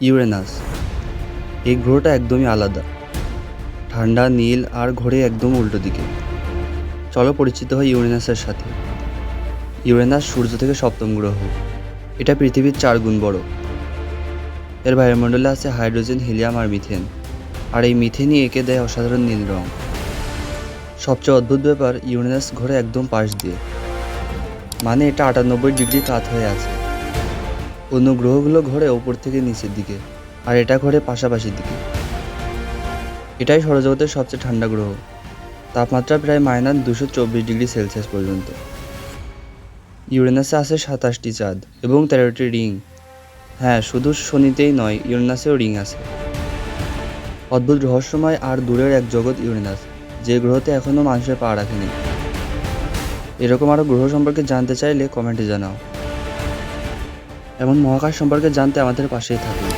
Uranus. এই গ্রহটা একদমই আলাদা। ঠান্ডা, নীল আর ঘোরে একদম উল্টো দিকে। চলো পরিচিত হয় ইউরেনাসের সাথে। ইউরেনাস সূর্য থেকে সপ্তম গ্রহ। এটা পৃথিবীর চার গুণ বড়। এর বায়ুমণ্ডলে আছে হাইড্রোজেন, হিলিয়াম আর মিথেন। আর এই মিথেনই একে দেয় অসাধারণ নীল রং। সবচেয়ে অদ্ভুত ব্যাপার, ইউরেনাস ঘোরে একদম পাশ দিয়ে। মানে এটা আটানব্বই ডিগ্রি কাত হয়ে আছে। অন্য গ্রহগুলো ঘোরে ওপর থেকে নিচের দিকে, আর এটা ঘোরে পাশাপাশি দিকে। এটাই সৌরজগতের সবচেয়ে ঠান্ডা গ্রহ। তাপমাত্রা প্রায় মাইনাস দুশো চব্বিশ ডিগ্রি সেলসিয়াস পর্যন্ত। ইউরেনাসে আছে সাতাশটি চাঁদ এবং তেরোটি রিং। হ্যাঁ শুধু শনিতেই নয়, ইউরেনাসেও রিং আছে। অদ্ভুত রহস্যময় আর দূরের এক জগৎ ইউরেনাস, যে গ্রহতে এখনও মানুষের পা রাখেনি। এরকম আরও গ্রহ সম্পর্কে জানতে চাইলে কমেন্টে জানাও। এমন মহাকাশ সম্পর্কে জানতে আমাদের পাশেই থাকুন।